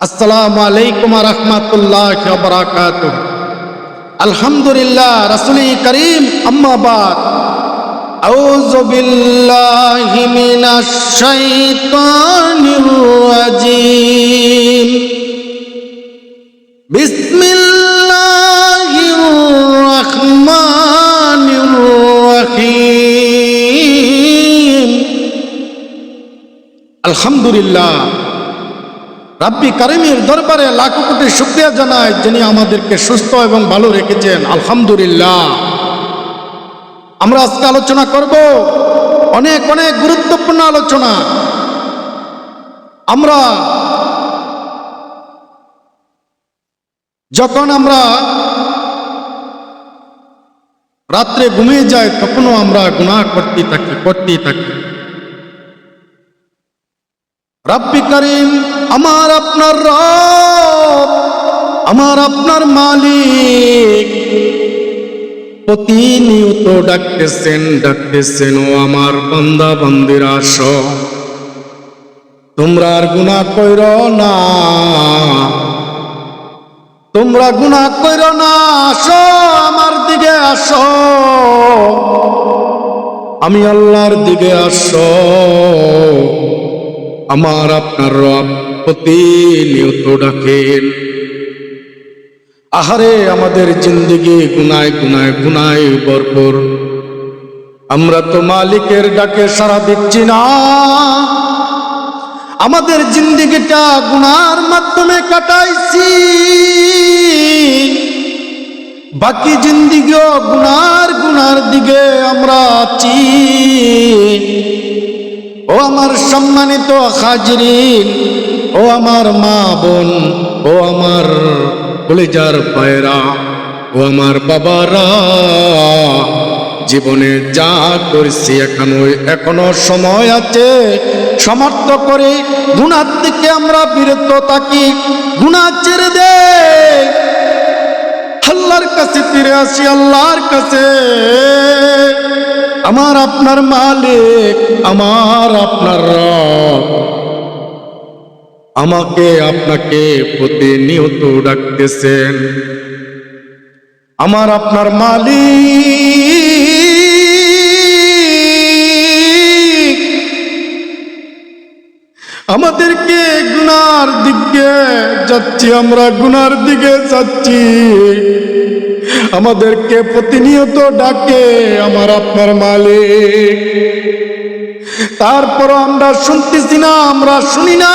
আসসালামু আলাইকুম রহমতুল্লাহ বরাকাত আলহামদুলিল্লাহ রসুলি করিম আম্মাবাদ أعوذ بالله من الشيطان الرجيم بسم الله الرحمن الرحيم الحمد لله রাব্বি কারিমের দরবারে লাখো কোটি শুক্রিয়া জানাই যিনি আমাদেরকে সুস্থ এবং ভালো রেখেছেন। আলহামদুলিল্লাহ। আমরা আজকে আলোচনা করব অনেক অনেক গুরুত্বপূর্ণ আলোচনা। আমরা যখন আমরা রাত্রে ঘুমিয়ে যাই, তখনও আমরা গুণা করতে থাকি করতেই থাকি। রাব্বি করিম, আমার আপনার রব, আমার আপনার মালিক। প্রতিনিয়ত ডাকতেছেন ডাকতেছেন, ও আমার বান্দা, বান্দিরা, আস। তোমরা আর গুণা কইর না। তোমরা গুণা কইর না, আসো আমার দিকে আসো। আমি আল্লাহর দিকে আসো। আমার আপনার রব প্রতিনিয়ত ডাকেন। আহারে, আমাদের জিন্দগি গুনায় গুনায় গুনায় ভরপুর। আমরা তো মালিকের ডাকে সারা দিচ্ছি না। আমাদের জিন্দগিটা গুনার মাধ্যমে কাটাইছি। বাকি জিন্দিগিও গুনার গুনার দিকে আমরা আছি। ও আমার সম্মানিত হাজরিন, ও আমার মা বোন, ও আমার কলেজার পায়রা, ও আমার বাবারা, জীবনে যা করছি এখনও এখনও সময় আছে সমর্থ করে গুণার থেকে আমরা বিরত থাকি গুণা ছেড়ে দে। আল্লাহর কাছে ফিরে আসি, আল্লাহর কাছে। আমার আপনার মালিক, আমার আপনার আমাকে আপনাকে প্রতিনিয়ত ডাকতেছেন। আমার আপনার মালিক। আমাদেরকে গুনার দিকে যাচ্ছি, আমরা গুনার দিকে যাচ্ছি। আমাদেরকে প্রতিনিয়ত ডাকে আমার আপনার মালিক। তারপর আমরা শুনতেছি না, আমরা শুনি না।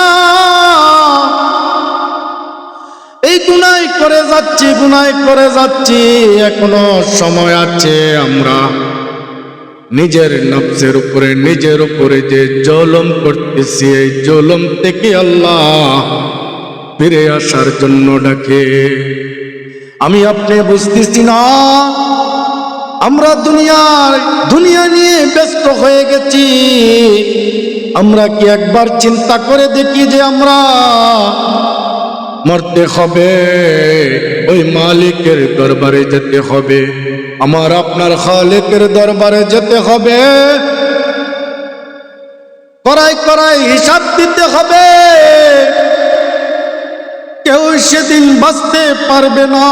এই গুনাই করে যাচ্ছি গুনাই করে যাচ্ছি, এখনও সময় আছে আমরা নিজের নফসের উপরে, নিজের উপরে যে জলম করতেছি, এই জলম থেকে আল্লাহ ফিরে আসার জন্য ডাকে। আমি আপনি বুঝতেছি না। আমরা দুনিয়ার দুনিয়া নিয়ে ব্যস্ত হয়ে গেছি। আমরা কি একবার চিন্তা করে দেখি যে আমরা মরতে হবে? ওই মালিকের দরবারে যেতে হবে। আমার আপনার খালেকের দরবারে যেতে হবে। করাই করাই হিসাব দিতে হবে। কেউ সেদিন বাঁচতে পারবে না।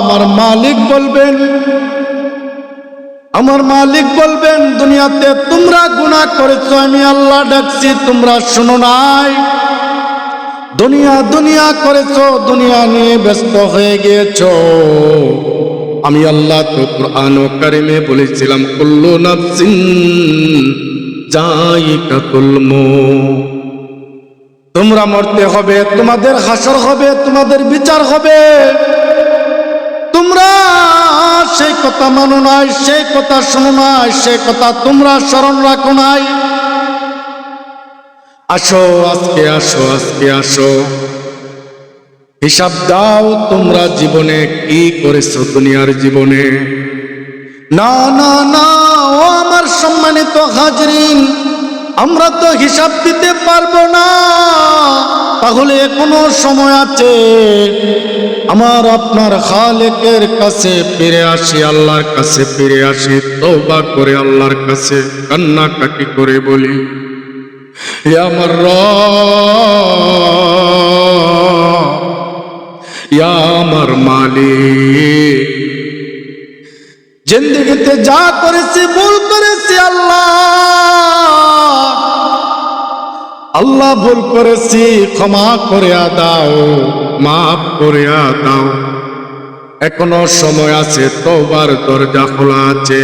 আমার মালিক বলবেন, আমার মালিক বলবেন, দুনিয়াতে তোমরা গুণা করেছ, আমি আল্লাহ ডাকছি, তোমরা শোনো নাই। দুনিয়া দুনিয়া করেছ, দুনিয়া নিয়ে ব্যস্ত হয়ে গিয়েছ। আমি আল্লাহ তো কোরআন কারিমে বলেছিলাম, কুল্লু নাফসিন জাইকাতুল মউত তোমরা মরতে হবে, তোমাদের হাসর হবে, তোমাদের বিচার হবে। তোমরা সেই কথা মানো নাই, সেই কথা শোনো নাই, সেই কথা তোমরা স্মরণ রাখো নাই। আসো, আজকে আসো আজকে আসো। হিসাব দাও তোমরা জীবনে কি করেছ দুনিয়ার জীবনে। না না না, ও আমার সম্মানিত হাজরিন, আমরা তো হিসাব দিতে পারব না। তাহলে কোনো সময় আছে আমার আপনার খালেকের কাছে ফিরে আসি, আল্লাহর কাছে ফিরে আসি তৌবা করে আল্লাহর কাছে কান্নাকাটি করে বলি আমার ইয়া আমার মালিক, জিন্দগিতে যা করেছি, ভুল করেছি, আল্লাহ আল্লাহ ভুল করেছি, ক্ষমা করে দাও, মাফ করে দাও। এখনও সময় আছে তোবার দরজা খোলা আছে।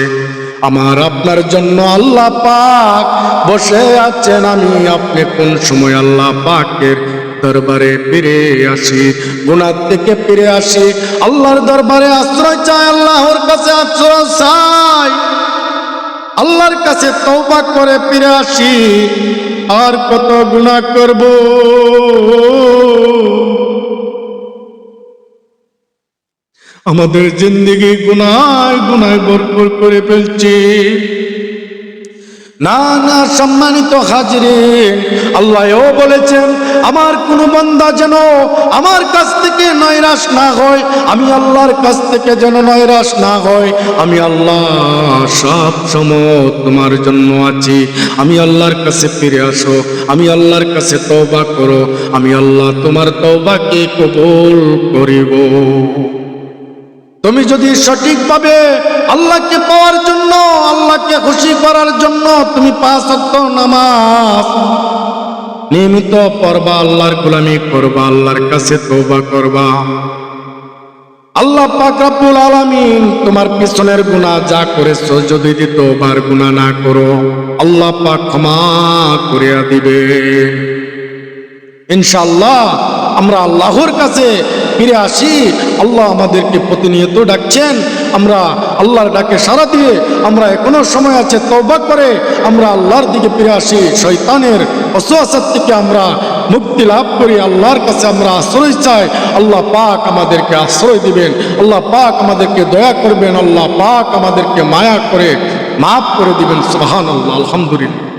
আমার আপনার জন্য আল্লাহ পাক বসে আছেন, আমি আপনি কোন সময় আল্লাহ পাকের দরবারে ফিরে আসি? গুনার থেকে ফিরে আসি? আল্লাহর দরবারে আশ্রয় চাই, আল্লাহর কাছে আশ্রয় চাই। আল্লাহর কাছে তৌবা করে ফিরে আসি, আর কত গুণা করব? আমাদের জিন্দগি গুনায় গুনায় ভরপুর করে ফেলছি। না না সম্মানিত হাজরিন, আল্লাহও বলেছেন, আমার কোন বান্দা যেন আমার কাছ থেকে নৈরাশ না হয়, আমি আল্লাহর কাছ থেকে যেন নৈরাশ না হয়, আমি আল্লাহ সব সময় তোমার জন্য আছি, আমি আল্লাহর কাছে ফিরে আসো, আমি আল্লাহর কাছে তওবা করো, আমি আল্লাহ তোমার তওবাকে কবুল করিব। তুমি যদি সঠিকভাবে আল্লাহকে পাওয়ার জন্য, আল্লাহকে খুশি করার জন্য তুমি পাঁচ নামাজ, নিয়মিত পড়বা, আল্লাহর গোলামি করবা, আল্লাহর কাছে তওবা করবা। আল্লাহ পাক রব্বুল আলামিন তোমার পিছনের গুনাহ যা করেছ, যদি তোবার গুনাহ না করো, আল্লাহ পাক ক্ষমা করিয়া দিবে। ইনশাআল্লাহ, আমরা আল্লাহর কাছে ফিরে আসি। আল্লাহ আমাদেরকে প্রতিনিয়ত ডাকছেন। আমরা আল্লাহর ডাকে সারা দিয়ে আমরা এখনও সময় আছে তওবা করে আমরা আল্লাহর দিকে ফিরে আসি। শয়তানের অসুয়াসার থেকে আমরা মুক্তি লাভ করি। আল্লাহর কাছে আমরা আশ্রয় চাই। আল্লাহ পাক আমাদেরকে আশ্রয় দিবেন। আল্লাহ পাক আমাদেরকে দয়া করবেন। আল্লাহ পাক আমাদেরকে মায়া করে মাফ করে দিবেন। সুবহানাল্লাহ। আলহামদুলিল্লাহ।